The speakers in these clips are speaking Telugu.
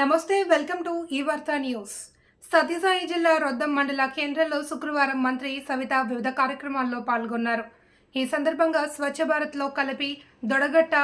నమస్తే వెల్కమ్ టు ఈ వార్తా న్యూస్. సత్యసాయి జిల్లా రొద్దం మండల కేంద్రంలో శుక్రవారం మంత్రి సవిత వివిధ కార్యక్రమాల్లో పాల్గొన్నారు. ఈ సందర్భంగా స్వచ్ఛ భారత్లో కలిపి దొడగట్ట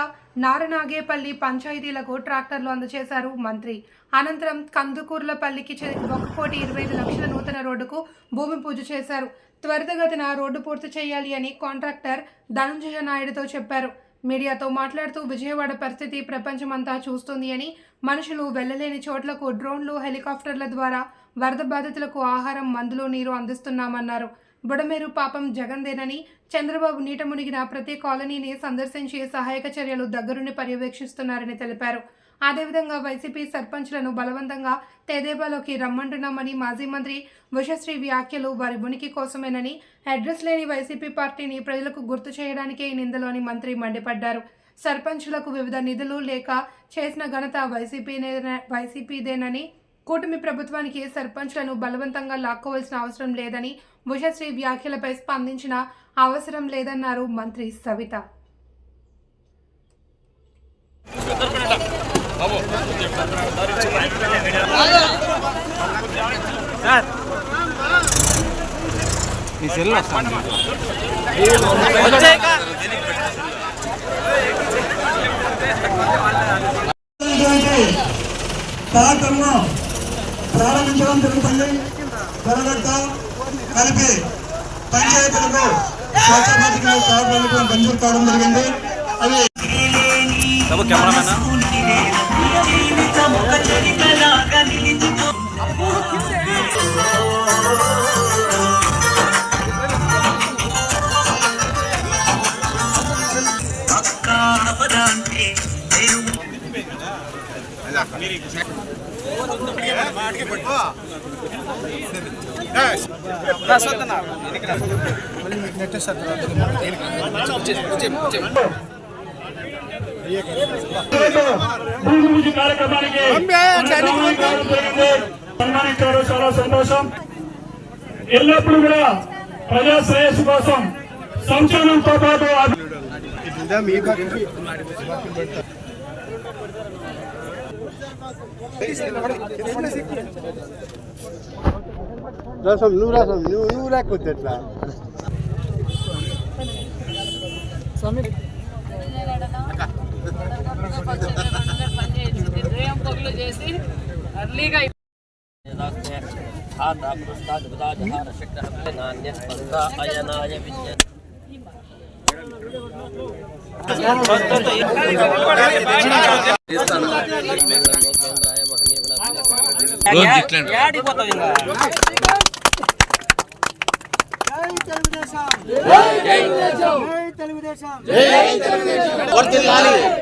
నారనాగేపల్లి పంచాయతీలకు ట్రాక్టర్లు అందజేశారు మంత్రి. అనంతరం కందుకూర్లపల్లికి ఒక కోటి ఇరవై ఐదు లక్షల నూతన రోడ్డుకు భూమి పూజ చేశారు. త్వరితగతిన రోడ్డు పూర్తి చేయాలి అని కాంట్రాక్టర్ ధనంజయ నాయుడుతో చెప్పారు. మీడియాతో మాట్లాడుతూ విజయవాడ పరిస్థితి ప్రపంచమంతా చూస్తుంది అని మనుషులు వెళ్ళలేని చోట్లకు డ్రోన్లు హెలికాప్టర్ల ద్వారా వరద బాధితులకు ఆహారం మందులు నీరు అందిస్తున్నామన్నారు. బుడమేరు పాపం జగందేనని చంద్రబాబు నీట మునిగిన ప్రతి కాలనీని సందర్శించి సహాయక చర్యలు దగ్గరుండి పర్యవేక్షిస్తున్నారని తెలిపారు. అదేవిధంగా వైసీపీ సర్పంచ్లను బలవంతంగా తెదేబాలోకి రమ్మంటున్నామని మాజీ మంత్రి ఉషశ్రీ వ్యాఖ్యలు వారి ఉనికి కోసమేనని అడ్రస్ లేని వైసీపీ పార్టీని ప్రజలకు గుర్తు చేయడానికే ఈ నిందలోని మంత్రి మండిపడ్డారు. సర్పంచులకు వివిధ నిధులు లేక చేసిన ఘనత వైసీపీనే వైసీపీదేనని కూటమి ప్రభుత్వానికి సర్పంచ్లను బలవంతంగా లాక్కోవాల్సిన అవసరం లేదని ఉషశ్రీ వ్యాఖ్యలపై స్పందించిన అవసరం లేదన్నారు మంత్రి సవిత. మీ సెల్ వస్తాను ప్రారంభించడం జరుగుతుంది త్వరగట్ట కలిపి పంచాయతీలకు స్వచ్ఛ భారత్ కార్యక్రమాలకు మంజూరు కావడం జరిగింది అవి కెమెరామెన్ పూజ కార్యక్రమానికి జరిగింది. సన్మానించారు చాలా సంతోషం ఎల్లప్పుడూ కూడా ప్రజా శ్రేయస్సు కోసం సంక్షేమంతో పాటు అభి- రసం నువ్వు రసం నువ్వు నువ్వు లేకపోతే ఎట్లా పనులు చేసి అర్లీగా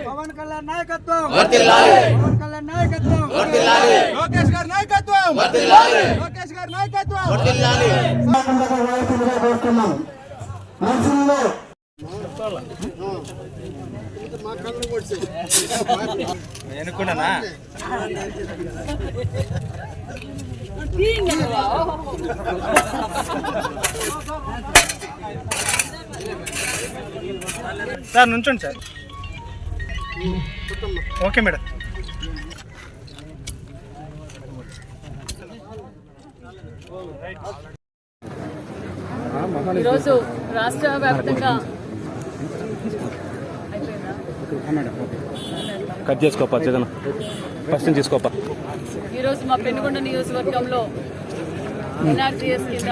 పవన్ కళ్యాణ్ నాయకత్వం. పవన్ కళ్యాణ్ నాయకత్వం. లోకేష్ గారి నాయకత్వం. లోకేష్ గారి నాయకత్వం. కోరుతున్నాం. అనుకున్నానా సార్ నుంచోండి సార్. Okay madam. ఈరోజు రాష్ట్ర వ్యాప్తంగా? కట్ చేసుకోపా జగన్. ఫస్ట్ తీసుకోపా ఈరోజు మా పెనుగొండ నియోజకవర్గంలో ఎన్ఆర్టీఎస్ కింద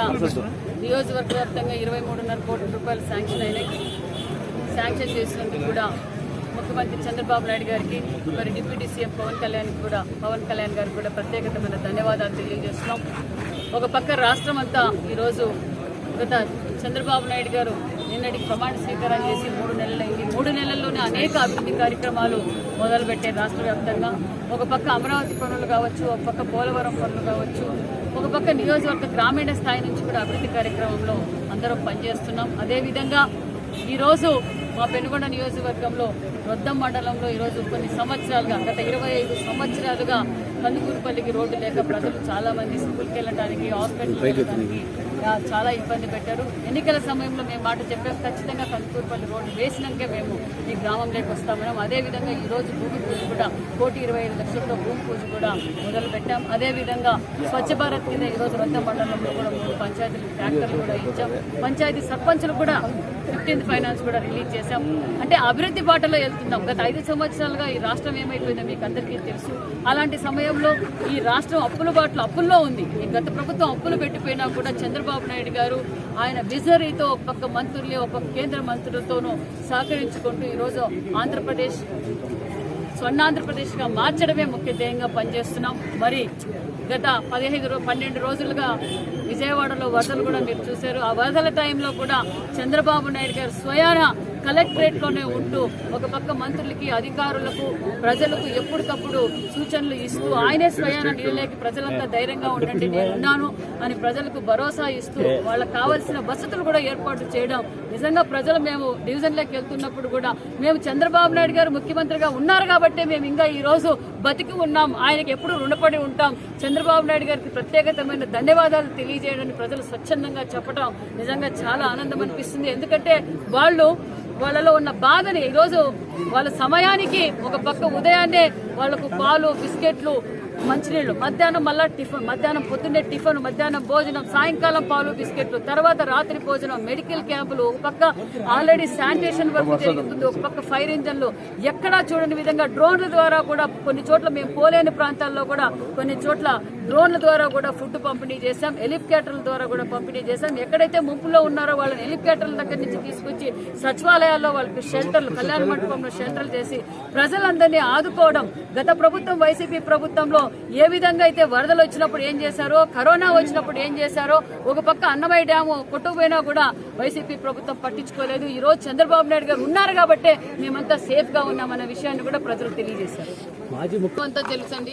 నియోజకవర్గ వ్యాప్తంగా ఇరవై మూడున్నర కోట్ల రూపాయలు శాంక్షన్ అయినాయి. శాంక్షన్ చేసినందుకు కూడా ముఖ్యమంత్రి చంద్రబాబు నాయుడు గారికి మరి డిప్యూటీ సీఎం పవన్ కళ్యాణ్ కూడా పవన్ కళ్యాణ్ గారికి కూడా ప్రత్యేకమైన ధన్యవాదాలు తెలియజేస్తున్నాం. ఒక పక్క రాష్ట్రం అంతా ఈరోజు గత చంద్రబాబు నాయుడు గారు నిన్నటికి ప్రమాణ స్వీకారం చేసి మూడు నెలలైంది. మూడు నెలల్లోనే అనేక అభివృద్ధి కార్యక్రమాలు మొదలుపెట్టే రాష్ట్ర వ్యాప్తంగా. ఒక పక్క అమరావతి పనులు కావచ్చు ఒక పక్క పోలవరం పనులు కావచ్చు ఒక పక్క నియోజకవర్గ గ్రామీణ స్థాయి నుంచి కూడా అభివృద్ధి కార్యక్రమంలో అందరం పనిచేస్తున్నాం. అదేవిధంగా ఈరోజు మా పెనుగొండ నియోజకవర్గంలో రొద్దం మండలంలో ఈరోజు కొన్ని సంవత్సరాలుగా గత ఇరవై ఐదు సంవత్సరాలుగా కందుకూరుపల్లికి రోడ్డు లేక ప్రజలు చాలామంది స్కూల్కి వెళ్ళడానికి హాస్పిటల్కి వెళ్ళడానికి చాలా ఇబ్బంది పెట్టారు. ఎన్నికల సమయంలో మేము మాట చెప్పాము ఖచ్చితంగా కందుకూరుపల్లి రోడ్డు వేసినాకే మేము ఈ గ్రామంలోకి వస్తామన్నాం. అదేవిధంగా ఈ రోజు భూమి పూజ కూడా కోటి ఇరవై ఐదు లక్షలతో భూమి పూజ కూడా మొదలు పెట్టాం అదేవిధంగా స్వచ్ఛ భారత్ కింద ఈ రోజు మండలంలో కూడా మూడు పంచాయతీలు ట్రాక్టర్లు కూడా ఇచ్చాం. పంచాయతీ సర్పంచులు కూడా ఫిఫ్టీన్త్ ఫైనాన్స్ కూడా రిలీజ్ చేశాం. అంటే అభివృద్ధి బాటలో వెళ్తున్నాం. గత ఐదు సంవత్సరాలుగా ఈ రాష్ట్రం ఏమైపోయిందో మీకు అందరికీ తెలుసు. అలాంటి సమయంలో ఈ రాష్ట్రం అప్పుల బాటలో అప్పుల్లో ఉంది. ఈ గత ప్రభుత్వం అప్పులు పెట్టిపోయినా కూడా చంద్రబాబు నాయుడు గారు ఆయన విజరీతో ఒక పక్క మంత్రుల్ని ఒక కేంద్ర మంత్రులతోనూ సహకరించుకుంటూ ఈరోజు ఆంధ్రప్రదేశ్ స్వర్ణాంధ్రప్రదేశ్గా మార్చడమే ముఖ్య ధ్యేయంగా పనిచేస్తున్నాం. మరి గత పదిహేను రో పన్నెండు రోజులుగా విజయవాడలో వరదలు కూడా మీరు చూశారు. ఆ వరదల టైంలో కూడా చంద్రబాబు నాయుడు గారు స్వయాన కలెక్టరేట్లోనే ఉంటూ ఒక పక్క మంత్రులకి అధికారులకు ప్రజలకు ఎప్పటికప్పుడు సూచనలు ఇస్తూ ఆయనే స్వయాన నీళ్ళకి ప్రజలంతా ధైర్యంగా ఉండండి నేను ఉన్నాను అని ప్రజలకు భరోసా ఇస్తూ వాళ్ళకి కావాల్సిన వసతులు కూడా ఏర్పాటు చేయడం. నిజంగా ప్రజలు మేము డివిజన్లోకి వెళ్తున్నప్పుడు కూడా మేము చంద్రబాబు నాయుడు గారు ముఖ్యమంత్రిగా ఉన్నారు కాబట్టి మేము ఇంకా ఈ రోజు బతికి ఉన్నాం. ఆయనకి ఎప్పుడు రుణపడి ఉంటాం. చంద్రబాబు నాయుడు గారికి ప్రత్యేకతమైన ధన్యవాదాలు తెలియజేయడానికి ప్రజలు స్వచ్ఛందంగా చెప్పడం నిజంగా చాలా ఆనందం అనిపిస్తుంది. ఎందుకంటే వాళ్ళు వాళ్ళలో ఉన్న బాధని ఈరోజు వాళ్ళ సమయానికి ఒక పక్క ఉదయాన్నే వాళ్ళకు పాలు బిస్కెట్లు మంచినీళ్ళు. మధ్యాహ్నం మళ్ళా టిఫిన్ మధ్యాహ్నం పొద్దున్నే టిఫిన్ మధ్యాహ్నం భోజనం సాయంకాలం పాలు బిస్కెట్లు తర్వాత రాత్రి భోజనం మెడికల్ క్యాంపులు ఒక పక్క ఆల్రెడీ శానిటేషన్ వర్క్ జరుగుతుంది ఒక పక్క ఫైర్ ఇంజన్లు. ఎక్కడా చూడని విధంగా డ్రోన్ల ద్వారా కూడా కొన్ని చోట్ల మేము పోలేని ప్రాంతాల్లో కూడా కొన్ని చోట్ల డ్రోన్ల ద్వారా కూడా ఫుడ్ పంపిణీ చేశాం హెలికాప్టర్ల ద్వారా కూడా పంపిణీ చేశాం. ఎక్కడైతే ముంపులో ఉన్నారో వాళ్ళని హెలికాప్టర్ల దగ్గర నుంచి తీసుకొచ్చి సచివాలయాల్లో వాళ్ళకి షెల్టర్లు కళ్యాణ మండపంలో షెల్టర్లు చేసి ప్రజలందరినీ ఆదుకోవడం గత ప్రభుత్వం వైసీపీ ప్రభుత్వంలో ఏ విధంగా అయితే వరదలు వచ్చినప్పుడు ఏం చేశారో కరోనా వచ్చినప్పుడు ఏం చేశారో ఒక పక్క అన్నమయ్య డ్యాము కొట్టుకుపోయినా కూడా వైసీపీ ప్రభుత్వం పట్టించుకోలేదు. ఈ రోజు చంద్రబాబు నాయుడు గారు ఉన్నారు కాబట్టే మేమంతా సేఫ్గా ఉన్నామన్న విషయాన్ని కూడా ప్రజలకు తెలియజేశారు. తెలుసండి.